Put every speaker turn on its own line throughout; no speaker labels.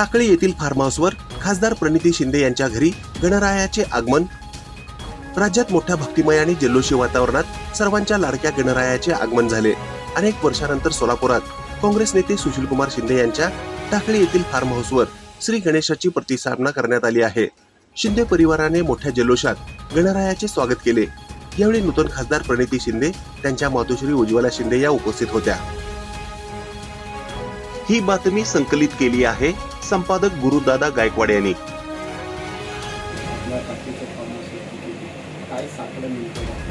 टाकळी येथील फार्म हाऊसवर खासदार प्रणिती शिंदे यांच्या घरी गणरायाचे आगमन. राज्यात मोठ्या भक्तिमय आणि जल्लोषी वातावरणात सर्वांच्या लाडक्या गणरायाचे आगमन झाले. अनेक वर्षानंतर सोलापुरात काँग्रेस नेते सुशीलकुमार शिंदे यांच्या टाकळी येथील फार्म हाऊसवर श्री गणेशाची प्रतिस्थापना करण्यात आली आहे. शिंदे परिवाराने मोठ्या जल्लोषात गणरायाचे स्वागत केले. यावेळी नूतन खासदार प्रणिती शिंदे त्यांच्या मातोश्री उज्ज्वला शिंदे या उपस्थित होत्या. ही बातमी संकलित केली आहे संपादक गुरुदादा गायकवाड यांनी.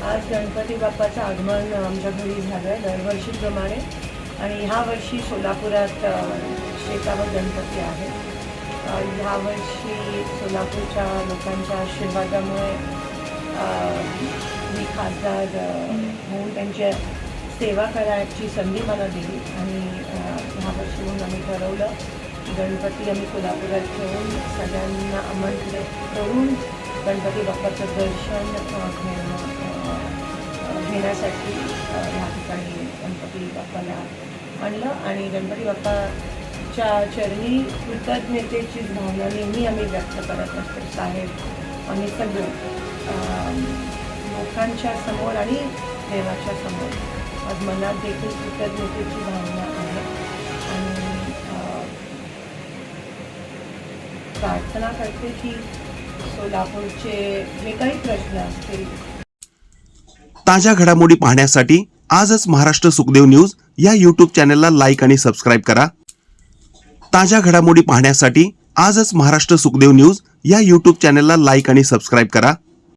आज गणपती बाप्पाचं आगमन आमच्या घरी झालं आहे दरवर्षीप्रमाणे. आणि ह्या वर्षी सोलापुरात शेतावर गणपती आहे. ह्या वर्षी सोलापूरच्या लोकांच्या आशीर्वादामुळे मी खासदार होऊन त्यांच्या सेवा करायची संधी मला दिली. आणि ह्या वर्षी म्हणून आम्ही ठरवलं गणपती आम्ही सोलापुरात ठेवून सगळ्यांना आमंत्रित करून गणपती बाप्पाचं दर्शन घेणं घेण्यासाठी अ, ह्या ठिकाणी गणपती बाप्पाला आणलं आणि गणपती बाप्पाच्या चरणी कृतज्ञतेची भावना नेहमी आम्ही व्यक्त करत असतो. साहेब आम्ही सगळं लोकांच्या समोर आणि देवाच्या समोर. आज मनात देखील कृतज्ञतेची भावना प्रार्थना करते की सोलापूरचे जे काही प्रश्न असतील.
ताज्या घडामोडी पाहण्यासाठी आजच महाराष्ट्र सुखदेव न्यूज या यूट्यूब चॅनलला लाईक आणि सबस्क्राईब करा. ताज्या घडामोडी पाहण्यासाठी आजच महाराष्ट्र सुखदेव न्यूज या यूट्यूब चॅनलला लाईक आणि सबस्क्राईब करा.